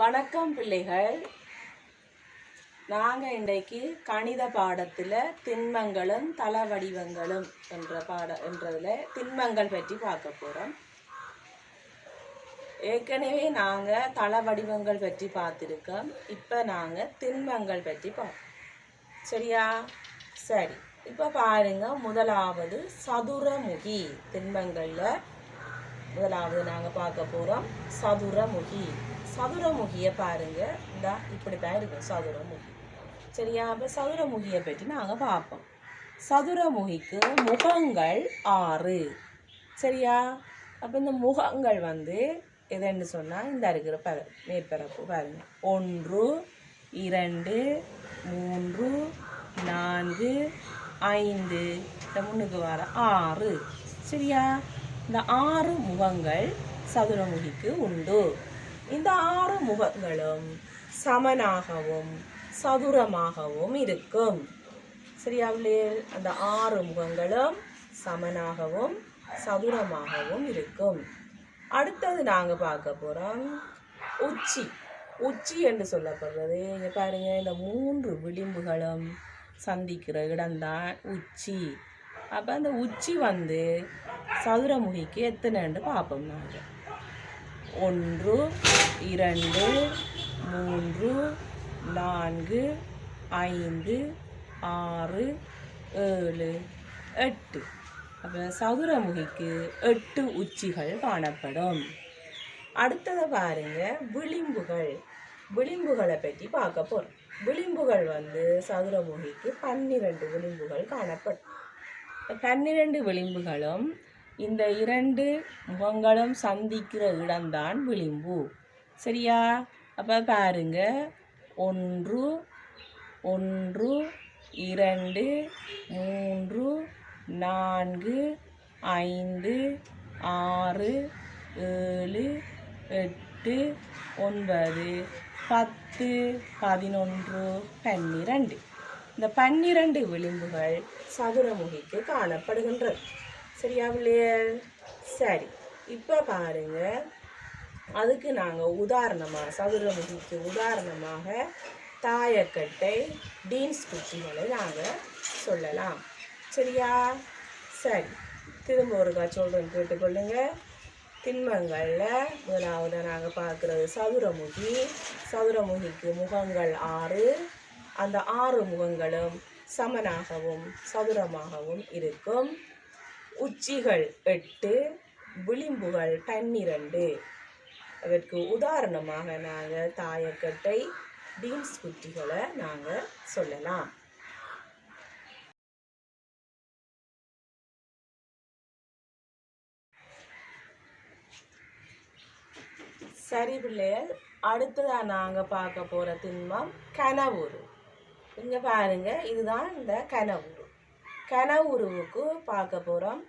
வணக்கம் பிள்ளைகள். நாங்கள் இன்றைக்கு கணித பாடத்தில் திண்மங்களும் தள வடிவங்களும் என்ற பாட என்றதில் திண்மங்கள் பற்றி பார்க்க போகிறோம் ஏற்கனவே நாங்கள் தளவடிவங்கள் பற்றி பார்த்துருக்கோம். இப்போ நாங்கள் திண்மங்கள் பற்றி பார்ப்போம். சரியா? சரி. இப்போ பாருங்கள் முதலாவது சதுரமுகி திண்மங்களில் முதலாவது நாங்கள் பார்க்க போகிறோம் சதுரமுகி. சதுரமுகியை பாருங்கள் இந்த இப்படி தான் இருக்கும் சதுரமுகி. சரியா? அப்போ சதுரமுகியை பற்றி நாங்கள் பார்ப்போம். சதுரமுகிக்கு முகங்கள் ஆறு. சரியா? அப்போ இந்த முகங்கள் வந்து எதுன்னு சொன்னால் இந்த இருக்கிற ப மேற்பரப்பு பாருங்கள் ஒன்று இரண்டு மூன்று நான்கு ஐந்து. இந்த முன்னுக்கு வர ஆறு. சரியா? இந்த ஆறு முகங்கள் சதுரமுகிக்கு உண்டு. இந்த ஆறு முகங்களும் சமனாகவும் சதுரமாகவும் இருக்கும். சரியா அந்த ஆறு முகங்களும் சமனாகவும் சதுரமாகவும் இருக்கும். அடுத்தது நாங்கள் பார்க்க போகிறோம் உச்சி. உச்சி என்று சொல்லப்படுறது. இங்கே பாருங்க இந்த மூன்று விளிம்புகளும் சந்திக்கிற இடம்தான் உச்சி. அப்போ அந்த உச்சி வந்து சதுரமுகிக்கு எத்தனைன்னு பார்ப்போம் நாங்கள் ஒன்று இரண்டு மூன்று நான்கு ஐந்து ஆறு ஏழு எட்டு. அப்போ சதுரமுகிக்கு எட்டு உச்சிகள் காணப்படும். அடுத்ததை பாருங்க விளிம்புகள். விளிம்புகளை பற்றி பார்க்க போகிறோம் விளிம்புகள் வந்து சதுரமுகிக்கு பன்னிரெண்டு விளிம்புகள் காணப்படும். பன்னிரெண்டு விளிம்புகளும் இந்த இரண்டு முகங்களும் சந்திக்கிற இடம்தான் விளிம்பு. சரியா? அப்போ பாருங்க. ஒன்று ஒன்று இரண்டு மூன்று நான்கு ஐந்து ஆறு ஏழு எட்டு ஒன்பது பத்து பதினொன்று பன்னிரண்டு. இந்த பன்னிரண்டு விளிம்புகள் சதுரமுகிக்கு காணப்படுகின்றது. சரியா பிள்ளையர் சரி இப்போ பாருங்க. அதுக்கு நாங்கள் உதாரணமாக சதுரமுகிக்கு உதாரணமாக தாயக்கட்டை டீன்ஸ் குச்சிகளை நாங்கள் சொல்லலாம். சரியா? சரி. திரும்ப ஒருக்கா சொல்கிறேன் கேட்டுக்கொள்ளுங்க. திண்மங்களில் முதலாவது நாங்கள் பார்க்குறது சதுரமுகி சதுரமுகிக்கு முகங்கள் ஆறு. அந்த ஆறு முகங்களும் சமனாகவும் சதுரமாகவும் இருக்கும். உச்சிகள் எட்டு விளிம்புகள் பன்னிரண்டு. அதற்கு உதாரணமாக நாங்கள் தாயக்கட்டை பீன்ஸ் குட்டிகளை நாங்கள் சொல்லலாம். சரி பிள்ளைகள் அடுத்ததாக நாங்கள் பார்க்க போகிற திண்மம் கனவுரு. இங்கே பாருங்க இதுதான் இந்த கனவுரு. கனவுருவுக்கு பார்க்க போகிறோம்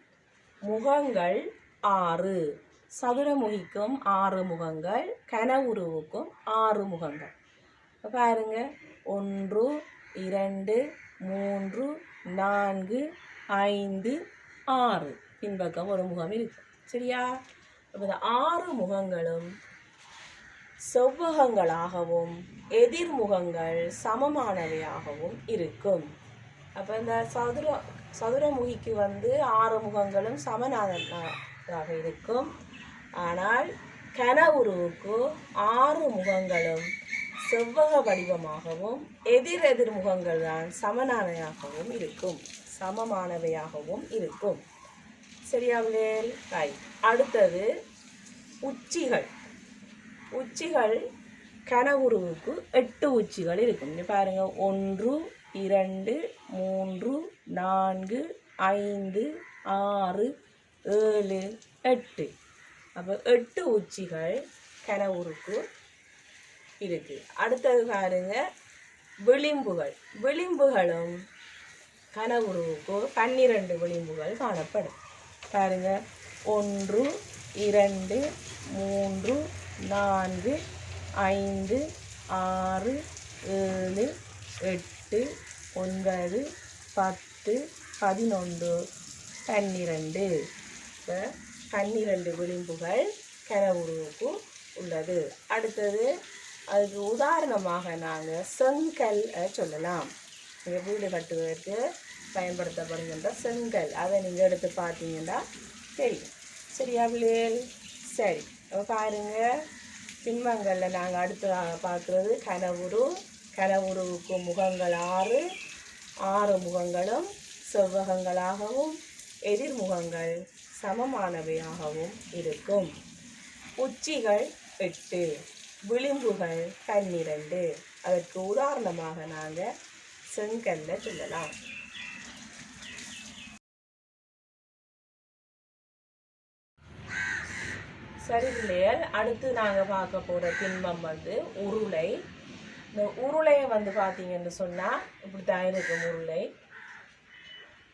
முகங்கள் ஆறு. சதுரமுகிக்கும் ஆறு முகங்கள் கனவுருவுக்கும் ஆறு முகங்கள். பாருங்கள் பாருங்க. ஒன்று இரண்டு மூன்று நான்கு ஐந்து ஆறு. பின்பக்கம் ஒரு முகம் இருக்கும் சரியா? இப்போ இந்த ஆறு முகங்களும் செவ்வகங்களாகவும் எதிர்முகங்கள் சமமானவையாகவும் இருக்கும். அப்போ இந்த சதுர சதுரமுகிக்கு வந்து ஆறு முகங்களும் சமநாதனாக இருக்கும். ஆனால் கனவுருவுக்கு ஆறு முகங்களும் செவ்வக வடிவமாகவும் எதிர் எதிர் முகங்கள் தான் சமனானவையாகவும் இருக்கும். சமமானவையாகவும் இருக்கும். சரியாவிலே ரைட் அடுத்தது உச்சிகள். உச்சிகள் கனவுருவுக்கு எட்டு உச்சிகள் இருக்கும். பாருங்கள் ஒன்று இரண்டு மூன்று நான்கு ஐந்து ஆறு ஏழு எட்டு. அப்போ எட்டு உச்சிகள் கனவுருக்கு இருக்குது அடுத்தது பாருங்க விளிம்புகள். விளிம்புகளும் கனவுருவுக்கு பன்னிரண்டு விளிம்புகள் காணப்படும். பாருங்க ஒன்று இரண்டு மூன்று நான்கு ஐந்து ஆறு ஏழு எட்டு. ஒன்பது பத்து பதினொன்று பன்னிரெண்டு. இப்போ பன்னிரெண்டு விளிம்புகள் கனவுருவுக்கு உள்ளது. அடுத்தது அதுக்கு உதாரணமாக நாங்கள் செங்கல் சொல்லலாம். நீங்கள் வீடு கட்டுவதற்கு பயன்படுத்தப்படுகின்ற செங்கல். அதை நீங்கள் எடுத்து பார்த்தீங்கன்னா தெரியும். சரியா பிள்ளைகள்? சரி. பாருங்கள் சிம்மங்களில் நாங்கள் அடுத்து பார்க்குறது கனவுரு கனவுருவுக்கு முகங்கள் ஆறு ஆறு முகங்களும் செவ்வகங்களாகவும் எதிர்முகங்கள் சமமானவையாகவும் இருக்கும். உச்சிகள் எட்டு விளிம்புகள் பன்னிரண்டு. அதற்கு உதாரணமாக நாங்கள் செங்கல்ல சொல்லலாம். சரி பிள்ளைகள் அடுத்து நாங்கள் பார்க்க போகிற திண்மம் வந்து உருளை. இந்த உருளையை வந்து பார்த்தீங்கன்னு சொன்னால் இப்படி தான் இருக்கும் உருளை.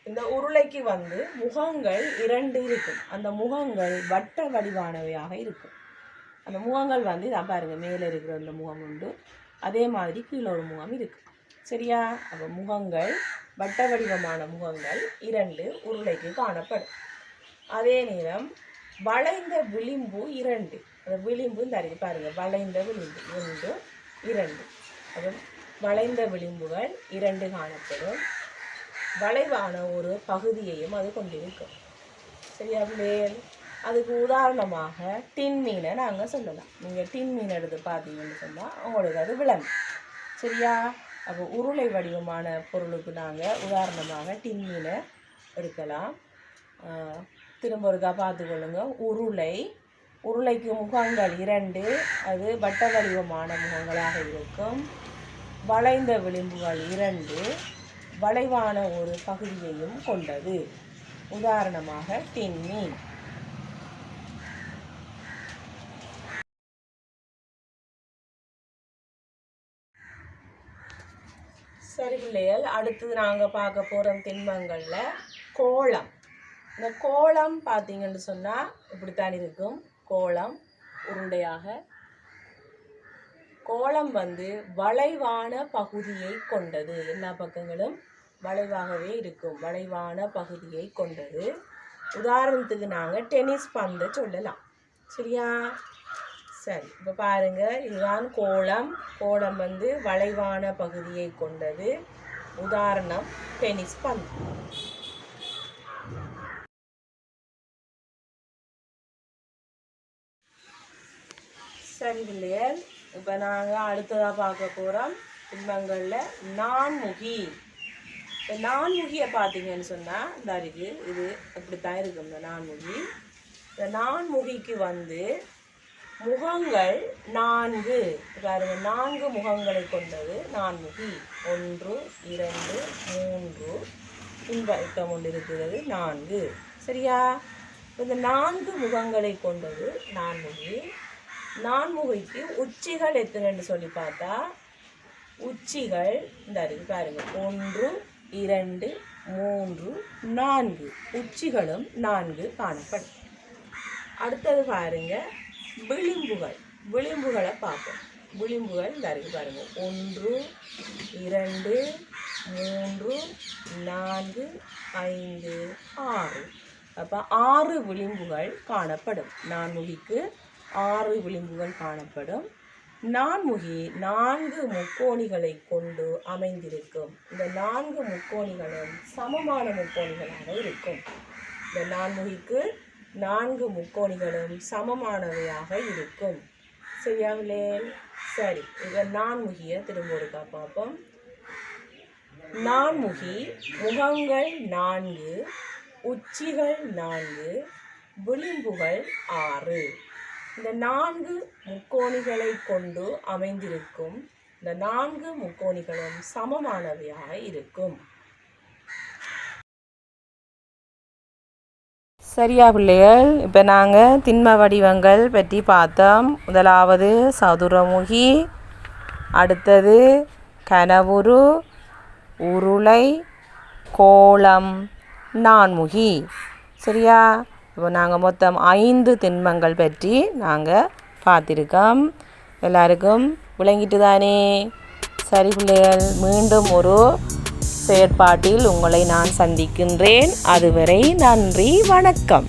இந்த உருளைக்கு வந்து முகங்கள் இரண்டு இருக்கும். அந்த முகங்கள் வட்ட வடிவானவையாக இருக்கும். அந்த முகங்கள் வந்து இதான் பாருங்கள் மேலே இருக்கிற அந்த முகம் உண்டு. அதே மாதிரி கீழே ஒரு முகம் இருக்கு. சரியா? அப்போ முகங்கள் வட்ட வடிவமான முகங்கள் இரண்டு உருளைக்கு காணப்படும். அதே நேரம் வளைந்த விளிம்பு இரண்டு. அந்த விளிம்பு இந்த பாருங்கள் வளைந்த விளிம்பு. ஒன்று இரண்டு. அதுவும் வளைந்த விளிம்புகள் இரண்டு காணப்படும். வளைவான ஒரு பகுதியையும் அது கொண்டிருக்கும். சரியா பிள்ளைகள் அதுக்கு உதாரணமாக டின் மீனை நாங்கள் சொல்லலாம். நீங்கள் டின் மீன் எடுத்து பார்த்தீங்கன்னு சொன்னால் உங்களுக்கு அது விளங்கும். சரியா? அப்போ உருளை வடிவமான பொருளுக்கு நாங்கள் உதாரணமாக டின் மீனை எடுக்கலாம். திரும்ப ஒருக்கா பார்த்துக்கொள்ளுங்க. உருளை உருளைக்கு முகங்கள் இரண்டு. அது வட்ட வடிவமான முகங்களாக இருக்கும். வளைந்த விளிம்புகள் இரண்டு. வளைவான ஒரு பகுதியையும் கொண்டது. உதாரணமாக டின்மீன் சரி பிள்ளைகள் அடுத்து நாங்கள் பார்க்க போகிற திண்மங்களில் கோலம். இந்த கோலம் பார்த்தீங்கன்னு சொன்னால் இப்படித்தான் இருக்கும். கோலம் உருண்டையாக. கோலம் வந்து வளைவான பகுதியை கொண்டது. எல்லா பக்கங்களும் வளைவாகவே இருக்கும். வளைவான பகுதியை கொண்டது. உதாரணத்துக்கு நாங்கள் டென்னிஸ் பந்தை சொல்லலாம். சரியா? சரி. இப்போ பாருங்கள் இதுதான் கோலம் கோலம் வந்து வளைவான பகுதியை கொண்டது. உதாரணம் டென்னிஸ் பந்து. சரி பிள்ளையர் இப்போ நாங்கள் அடுத்ததாக பார்க்க போகிறோம் திண்மங்களில் நான்முகி. இந்த நான்முகியை பார்த்தீங்கன்னு சொன்னால் இந்த இருக்கு இது இப்படித்தான் இருக்கும் இந்த நான்முகி. இந்த நான்முகிக்கு வந்து முகங்கள் நான்கு. பாருங்க நான்கு முகங்களை கொண்டது நான்முகி. ஒன்று இரண்டு மூன்று. இன்பம் கொண்டு இருக்கிறது நான்கு. சரியா? இந்த நான்கு முகங்களை கொண்டது நான்முகி. நான்முகைக்கு உச்சிகள் எத்தனைன்னு சொல்லி பார்த்தா உச்சிகள் இந்த இருக்கு பாருங்க ஒன்று இரண்டு மூன்று நான்கு. உச்சிகளும் நான்கு காணப்படும். அடுத்தது பாருங்க விளிம்புகள். விளிம்புகளை பார்ப்போம். விளிம்புகள் இந்த இருக்கு பாருங்க. ஒன்று இரண்டு மூன்று நான்கு ஐந்து ஆறு. அப்போ ஆறு விளிம்புகள் காணப்படும். நான்முகிக்கு ஆறு விளிம்புகள் காணப்படும். நான்முகி நான்கு முக்கோணிகளை கொண்டு அமைந்திருக்கும். இந்த நான்கு முக்கோணிகளும் சமமான முக்கோணிகளாக இருக்கும். இந்த நான்முகிக்கு நான்கு முக்கோணிகளும் சமமானவையாக இருக்கும். சரியாவிலே சரி இதை நான்முகியை திரும்ப ஒருக்கா பார்ப்போம். நான்முகி முகங்கள் நான்கு உச்சிகள் நான்கு விளிம்புகள் ஆறு. இந்த நான்கு முக்கோணிகளை கொண்டு அமைந்திருக்கும். இந்த நான்கு முக்கோணிகளும் சமமானவையாக இருக்கும். சரியா பிள்ளைகள் இப்போ நாங்கள் திண்ம வடிவங்கள் பற்றி பார்த்தோம். முதலாவது சதுரமுகி அடுத்தது கனவுரு உருளை கோலம் நான்முகி. சரியா? இப்போ நாங்கள் மொத்தம் ஐந்து திண்மங்கள் பற்றி நாங்கள் பார்த்துருக்கோம். எல்லாருக்கும் விளங்கிட்டு தானே? சரி பிள்ளைகள் மீண்டும் ஒரு செயற்பாட்டில் உங்களை நான் சந்திக்கின்றேன். அதுவரை நன்றி வணக்கம்.